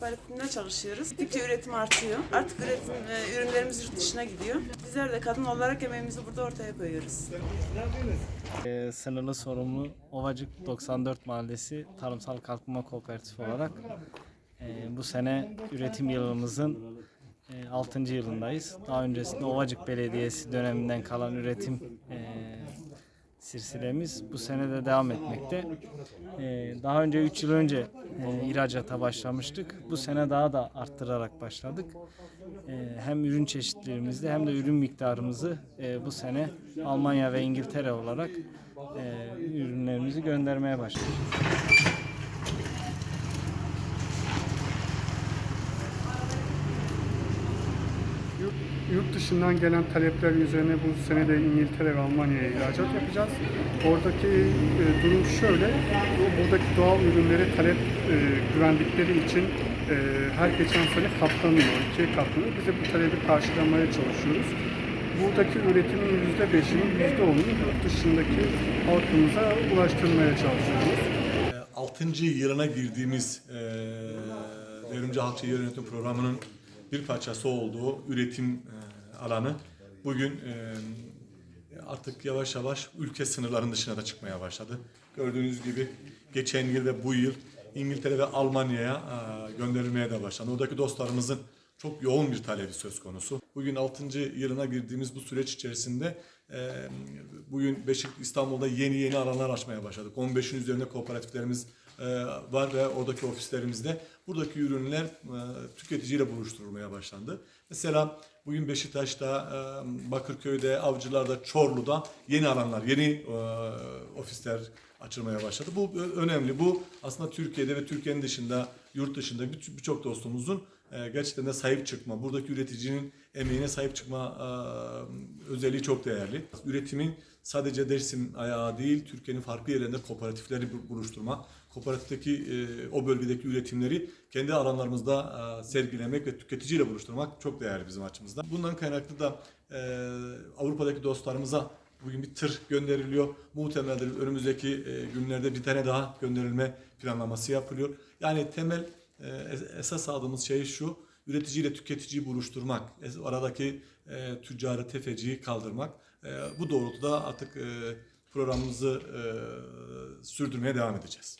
kooperatifinde çalışıyoruz. Gittikçe üretim artıyor. Artık üretim, e, ürünlerimiz yurt dışına gidiyor. Bizler de kadın olarak emeğimizi burada ortaya koyuyoruz. Ee, sınırlı sorumlu Ovacık 94 Mahallesi Tarımsal Kalkınma Kooperatifi olarak e, bu sene üretim yılımızın 6. yılındayız. Daha öncesinde Ovacık Belediyesi döneminden kalan üretim e, silsilemiz bu sene de devam etmekte. E, daha önce 3 yıl önce e, ihracata başlamıştık. Bu sene daha da arttırarak başladık. E, hem ürün çeşitlerimizde hem de ürün miktarımızı e, bu sene Almanya ve İngiltere olarak e, ürünlerimizi göndermeye başladık. Yurt, dışından gelen talepler üzerine bu sene de İngiltere ve Almanya'ya ihracat yapacağız. Oradaki e, durum şöyle, bu- buradaki doğal ürünlere talep e, güvendikleri için e, her geçen sene katlanıyor, ikiye katlanıyor. Biz de bu talebi karşılamaya çalışıyoruz. Buradaki üretimin yüzde beşini, yüzde onunu yurt dışındaki halkımıza ulaştırmaya çalışıyoruz. 6. yılına girdiğimiz e, Devrimci Halkçı Yönetim Programı'nın bir parçası olduğu üretim e, alanı bugün e, artık yavaş yavaş ülke sınırlarının dışına da çıkmaya başladı. Gördüğünüz gibi geçen yıl ve bu yıl İngiltere ve Almanya'ya e, gönderilmeye de başlandı. Oradaki dostlarımızın çok yoğun bir talebi söz konusu. Bugün 6. yılına girdiğimiz bu süreç içerisinde bugün Beşik İstanbul'da yeni yeni alanlar açmaya başladık. 15'in üzerinde kooperatiflerimiz var ve oradaki ofislerimizde buradaki ürünler e, tüketiciyle buluşturulmaya başlandı. Mesela bugün Beşiktaş'ta, e, Bakırköy'de, Avcılar'da, Çorlu'da yeni alanlar, yeni e, ofisler açılmaya başladı. Bu önemli. Bu aslında Türkiye'de ve Türkiye'nin dışında, yurt dışında bir- birçok dostumuzun gerçekten de sahip çıkma, buradaki üreticinin emeğine sahip çıkma özelliği çok değerli. Üretimin sadece Dersim ayağı değil, Türkiye'nin farklı yerlerinde kooperatifleri bu- buluşturma, kooperatifteki o bölgedeki üretimleri kendi alanlarımızda e, sergilemek ve tüketiciyle buluşturmak çok değerli bizim açımızdan. Bundan kaynaklı da e, Avrupa'daki dostlarımıza bugün bir tır gönderiliyor. Muhtemeldir önümüzdeki e, günlerde bir tane daha gönderilme planlaması yapılıyor. Yani temel es- esas aldığımız şey şu, üreticiyle tüketiciyi buluşturmak, aradaki tüccarı, tefeciyi kaldırmak. Bu doğrultuda artık programımızı sürdürmeye devam edeceğiz.